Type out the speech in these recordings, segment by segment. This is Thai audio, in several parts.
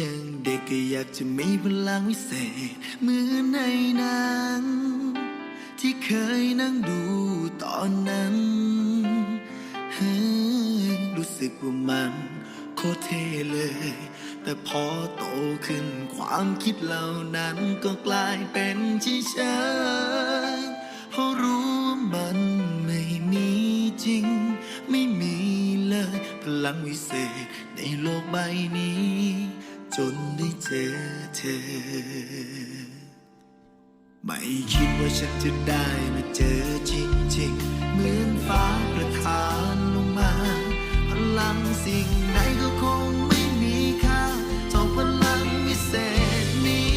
ยังเด็กก็อยากจะมีพลังวิเศษ เหมือนในหนัง ที่เคยนั่งดูตอนนั้นเฮ้ยรู้สึกว่ามันโคตรเท่เลย แต่พอโตขึ้นความคิดเหล่านั้นก็กลายเป็นเฉยๆเพราะรู้ว่ามันไม่มีจริง ไม่มีเลย พลังวิเศษในโลกใบนี้ นได้เจอเธอ ไม่คิดว่าฉันจะได้มาเจอจริงๆ เหมือนฟ้าประทานลงมา พลังสิ่งใดก็คงไม่มีค่าเท่าพลังวิเศษนี้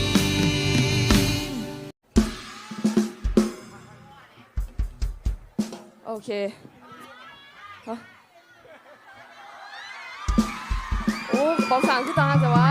โอเคฮะโอ้กระเป๋าสางคือตาแต่ว่า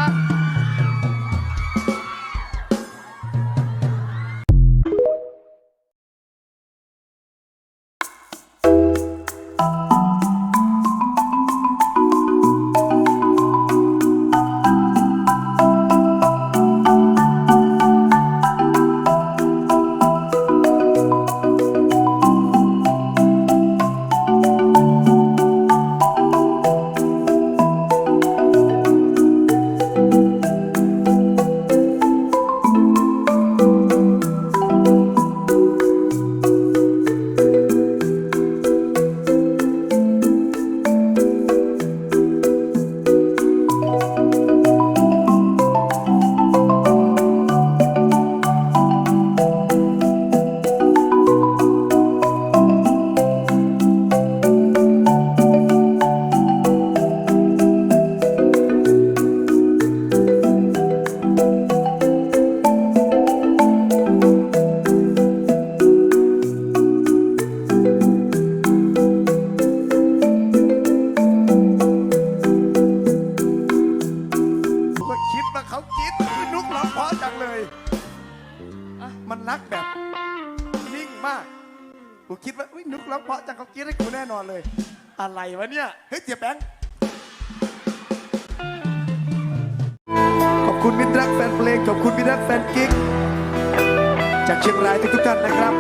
จังเลย อะ มันรักแบบนิ่งมาก กูคิดว่าอุ๊ยนุกร้องเพราะจังเขาคิดให้กูแน่นอนเลย อะไรวะเนี่ย เฮ้ยเจียแป้งขอบคุณมิตรรักแฟนเพลง ขอบคุณมิตรรักแฟนกิ๊ก จากเชียงรายทุกๆท่านนะครับ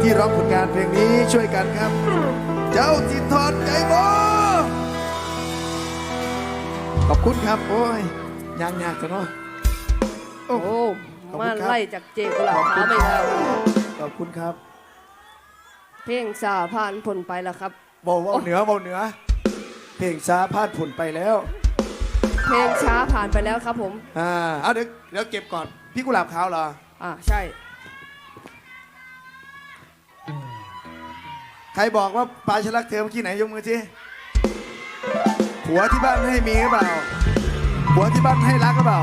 ที่ร้องผลงานเพลงนี้ช่วยกันครับ เจ้าจิตทอนใจโบขอบคุณครับ โอ้ยยางยากจังเนาะ โอ้โอ้ขอบคุณมาครับ ไล่จากเจกุหลาบขาวไปแล้วขอบคุณครับเพลงสาผ่านผลไปแล้วครับเบาเบาเหนือเบาเหนือ เพลงช้าพลาดผลไปแล้วเพลงช้าผ่านไปแล้วครับผมอ่าเอาเดี๋ยวเดี๋ยวเก็บก่อน พี่กุหลาบขาวเหรอ อ่าใช่ ใครบอกว่าปลาชลักเธอเมื่อกี้ไหนยกมือสิผัวที่บ้านให้มีหรือเปล่าผัวที่บ้านให้รักหรือเปล่า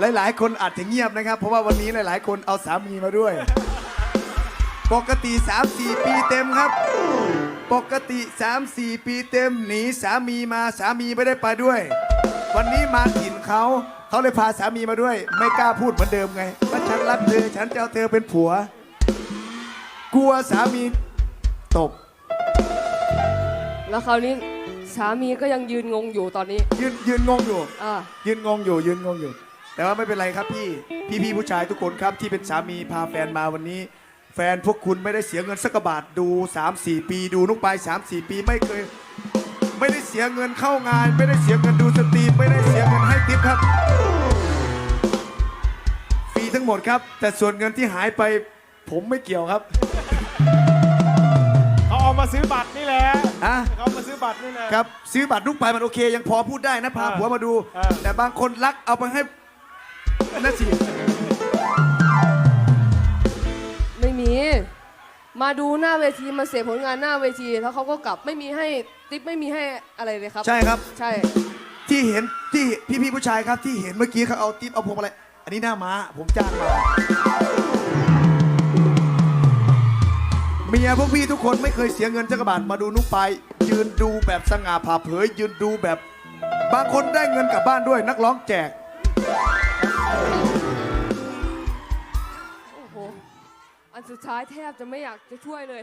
หลาย ๆ คนอาจจะเงียบนะครับ เพราะว่าวันนี้หลาย ๆ คนเอาสามีมาด้วย ปกติ 3-4 ปีเต็มครับ ปกติ 3-4 ปีเต็มหนีสามีมาสามีไม่ได้ไปด้วย วันนี้มาถิ่นเขาเขาเลยพาสามีมาด้วย ไม่กล้าพูดเหมือนเดิมไงว่าฉันรักเธอฉันจะเอาเธอเป็นผัว กลัวสามีตบ แล้วคราวนี้สามีก็ยังยืนงงอยู่ตอนนี้ ยืนยืนงงอยู่ อ่า ยืนงงอยู่ยืนงงอยู่ แต่ว่าไม่เป็นไรครับพี่ พี่พี่ผู้ชายทุกคนครับที่เป็นสามีพาแฟนมาวันนี้ แฟนพวกคุณไม่ได้เสียเงินสักกระบาทดู 3-4 ปี ดูนุกไป3-4 ปีไม่เคย ไม่ได้เสียเงินเข้างาน ไม่ได้เสียเงินดูสตรีมไม่ได้เสียเงินให้ทิปครับฟรีทั้งหมดครับ แต่ส่วนเงินที่หายไป ผมไม่เกี่ยวครับเขาเอามาซื้อบัตรนี่แหละอะ เขาเอามาซื้อบัตรนี่แหละ ครับ ซื้อบัตรนุกไปมันโอเค ยังพอพูดได้นะพาอ่าผัวมาดู อ่า แต่บางคนรักเอาไปให้ นั่นสิไม่มี มาดูหน้าเวทีมาเสียผลงานหน้าเวที แล้วเขาก็กลับไม่มีให้ติ๊บไม่มีให้อะไรเลยครับ ใช่ครับ ใช่ ที่เห็นที่พี่พี่ๆผู้ชายครับที่เห็นเมื่อกี้เขาเอาติ๊บเอาพวงอะไร อันนี้หน้าม้าผมจ้างมาเมียพวกพี่ทุกคนไม่เคยเสียเงินจักรบาทมาดูนุกไปยืนดูแบบสง่าผ่าเผย ยืนดูแบบ บางคนได้เงินกลับบ้านด้วยนักร้องแจก โอ้โห อันสุดท้ายแทบจะไม่อยากจะช่วยเลย